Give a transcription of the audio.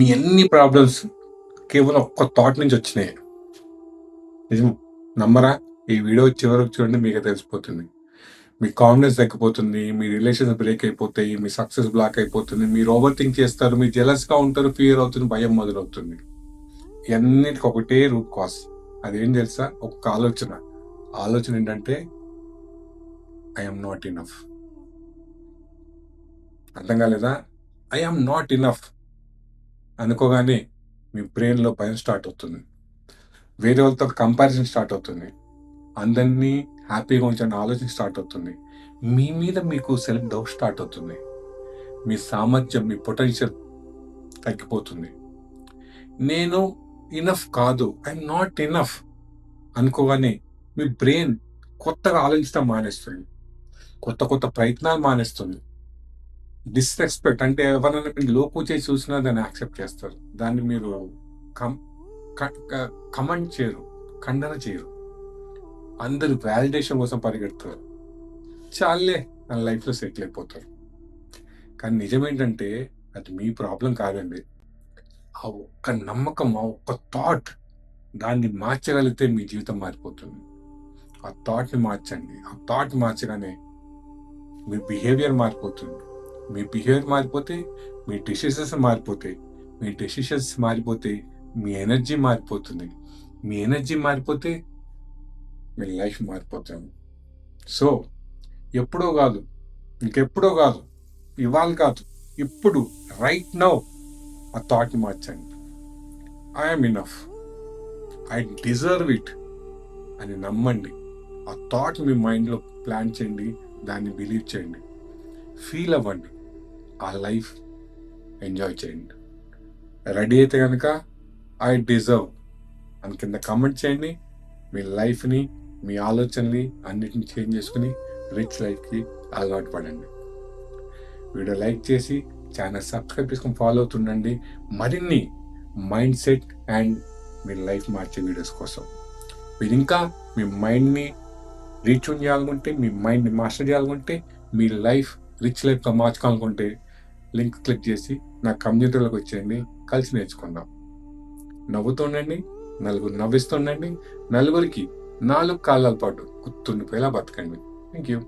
మీ అన్ని ప్రాబ్లమ్స్ కేవలం ఒక్క థాట్ నుంచి వచ్చినాయి. నిజం నమ్మరా? ఈ వీడియో చివరకు చూడండి మీకు తెలిసిపోతుంది. మీ కాన్ఫిడెన్స్ తగ్గిపోతుంది మీ రిలేషన్స్ బ్రేక్ అయిపోతాయి మీ సక్సెస్ బ్లాక్ అయిపోతుంది మీరు ఓవర్ థింక్ చేస్తారు మీరు జెలస్గా ఉంటారు ఫియర్ అవుతుంది భయం మొదలవుతుంది. ఇవన్నిటికి ఒకటే రూట్ కాస్ అదేం తెలుసా? ఒక్క ఆలోచన. ఆలోచన ఏంటంటే ఐఎమ్ నాట్ ఇనఫ్ అర్థం కాలేదా? ఐఎమ్ నాట్ ఇనఫ్ అనుకోగానే మీ బ్రెయిన్లో భయం స్టార్ట్ అవుతుంది. వేరే వాళ్ళతో కంపారిజన్ స్టార్ట్ అవుతుంది. అందరినీ హ్యాపీగా ఉంచాలని ఆలోచన స్టార్ట్ అవుతుంది. మీ మీద మీకు సెల్ఫ్ డౌట్ స్టార్ట్ అవుతుంది. మీ సామర్థ్యం మీ పొటెన్షియల్ తగ్గిపోతుంది. నేను ఇనఫ్ కాదు ఐఎమ్ నాట్ ఇనఫ్ అనుకోగానే మీ బ్రెయిన్ కొత్తగా ఆలోచించడం మానేస్తుంది. కొత్త కొత్త ప్రయత్నాలు మానేస్తుంది. డిస్రెస్పెక్ట్ అంటే ఎవరైనా మీరు లోపు చేసి చూసినా దాన్ని యాక్సెప్ట్ చేస్తారు. దాన్ని మీరు కం కమెంట్ చేయరు ఖండన చేయరు. అందరు వ్యాలిడేషన్ కోసం పరిగెడతారు చాలే నా లైఫ్లో సెటిల్ అయిపోతారు. కానీ నిజం ఏంటంటే అది మీ ప్రాబ్లం కాదండి. ఆ ఒక్క నమ్మకం ఆ ఒక్క థాట్ దాన్ని మార్చగలిగితే మీ జీవితం మారిపోతుంది. ఆ థాట్ని మార్చండి. ఆ థాట్ మార్చగానే మీ బిహేవియర్ మారిపోతుంది. మీ బిహేవియర్ మారిపోతే మీ డెసిషన్స్ మారిపోతాయి. మీ డెసిషన్స్ మారిపోతే మీ ఎనర్జీ మారిపోతుంది. మీ ఎనర్జీ మారిపోతే మీ లైఫ్ మారిపోతాము సో ఎప్పుడో కాదు ఇంకెప్పుడో కాదు ఇవాళ కాదు ఇప్పుడు రైట్ నౌ ఆ థాట్ని మార్చండి. I'm enough I deserve it అని నమ్మండి. ఆ థాట్ మీ మైండ్లో ప్లాన్ చేయండి దాన్ని బిలీవ్ చేయండి. ఫీల్ అవ్వండి. ఆ లైఫ్ ఎంజాయ్ చేయండి. రెడీ అయితే కనుక ఐ డిజర్వ్. అని కింద కామెంట్ చేయండి. మీ లైఫ్ని మీ ఆలోచనని అన్నిటిని చేంజ్ చేసుకుని రిచ్ లైఫ్కి అలవాటు పడండి. వీడియో లైక్ చేసి ఛానల్ సబ్స్క్రైబ్ చేసుకొని ఫాలో అవుతుండండి. మరిన్ని మైండ్ సెట్ అండ్ మీ లైఫ్ మార్చే వీడియోస్ కోసం. మీరు ఇంకా మీ మైండ్ని రీచ్యూన్ చేయాలనుకుంటే మీ మైండ్ని మాస్టర్ చేయాలనుకుంటే మీ లైఫ్ రిచ్ లైఫ్గా మార్చుకోవాలనుకుంటే లింక్ క్లిక్ చేసి నా కమ్యూనిటీలోకి వచ్చేయండి కలిసి నేర్చుకుందాం. నవ్వుతుండండి నలుగురు నవ్విస్తుండండి నలుగురికి నాలుగు కాలాల పాటు గుర్తుండిపోయేలా బతకండి. Thank you